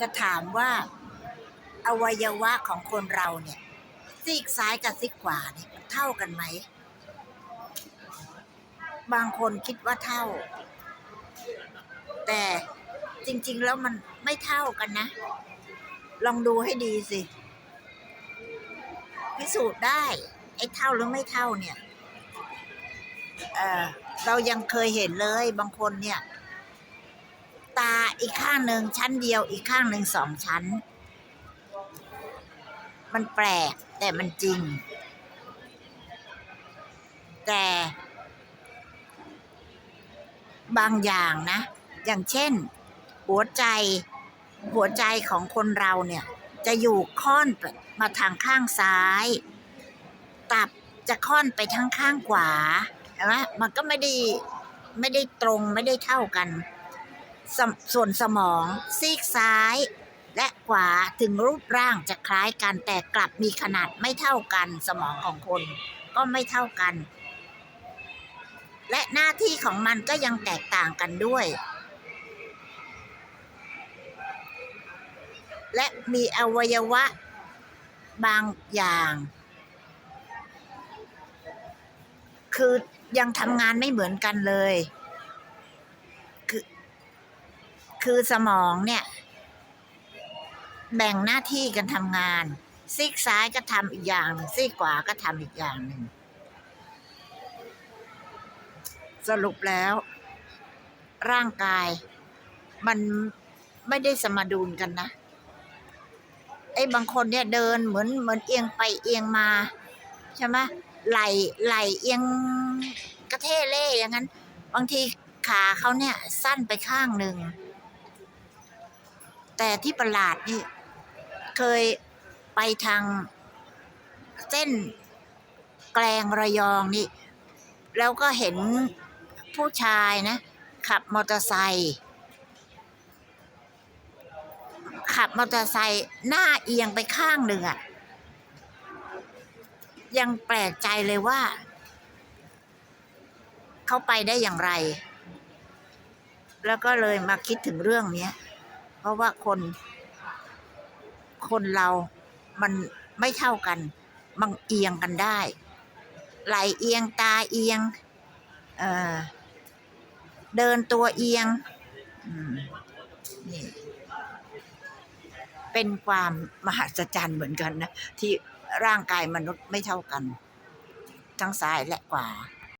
จะถามว่าอวัยวะของคนเราเนี่ยซีกซ้ายกับซีกขวาเนี่ยเท่ากันไหม บางคนคิดว่าเท่า แต่จริง ๆ แล้วมันไม่เท่ากันนะ ลองดูให้ดีสิพิสูจน์ได้ ไอ้เท่าหรือไม่เท่าเนี่ยเออเรายังเคยเห็นเลยบางคนเนี่ย ตาอีกข้างหนึ่งชั้นเดียว อีกข้างหนึ่งสองชั้น มันแปลกแต่มันจริง แต่ บางอย่างนะ อย่างเช่น หัวใจหัวใจของคนเราเนี่ย จะอยู่ค่อนมาทางข้างซ้าย ตับจะค่อนไปทางข้างขวาใช่ไหมมันก็ไม่ได้ไม่ได้ตรงไม่ได้เท่ากัน สส่วนสมองซีกซ้าย และขวาถึงรูปร่างจะคล้ายกันแต่กลับมีขนาดไม่เท่ากันสมองของคนก็ไม่เท่ากัน และหน้าที่ของมันก็ยังแตกต่างกันด้วย และมีอวัยวะบางอย่าง คือยังทำงานไม่เหมือนกันเลย คือ คือสมองเนี่ย แบ่งหน้าที่กันทำงาน ซีกซ้ายก็ทำอีกอย่างหนึ่งซีกขวาก็ทำอีกอย่างหนึ่ง สรุปแล้ว ร่างกายมันไม่ได้สมดุลกันนะไอ้บางคนเนี่ยเดินเหมือนเหมือนเอียงไปเอียงมา ใช่ไหมไหลไหลเอียงกระเทเล่อย่างนั้น บางทีขาเขาเนี่ยสั้นไปข้างหนึ่ง แต่ที่ประหลาดนี่ เคยไปทางเส้นแกลงระยองนี่ แล้วก็เห็นผู้ชายนะ ขับมอเตอร์ไซค์ขับมอเตอร์ไซค์หน้าเอียงไปข้างหนึ่งอะยังแปลกใจเลยว่า เขาไปได้อย่างไร แล้วก็เลยมาคิดถึงเรื่องนี้ เพราะว่าคน คนเรามันไม่เท่ากัน มันเอียงกันได้ไหลเอียงตาเอียงเออเดินตัวเอียงนี่เป็นความมหัศจรรย์เหมือนกันนะ ที่ร่างกายมนุษย์ไม่เท่ากัน ทั้งซ้ายและขวา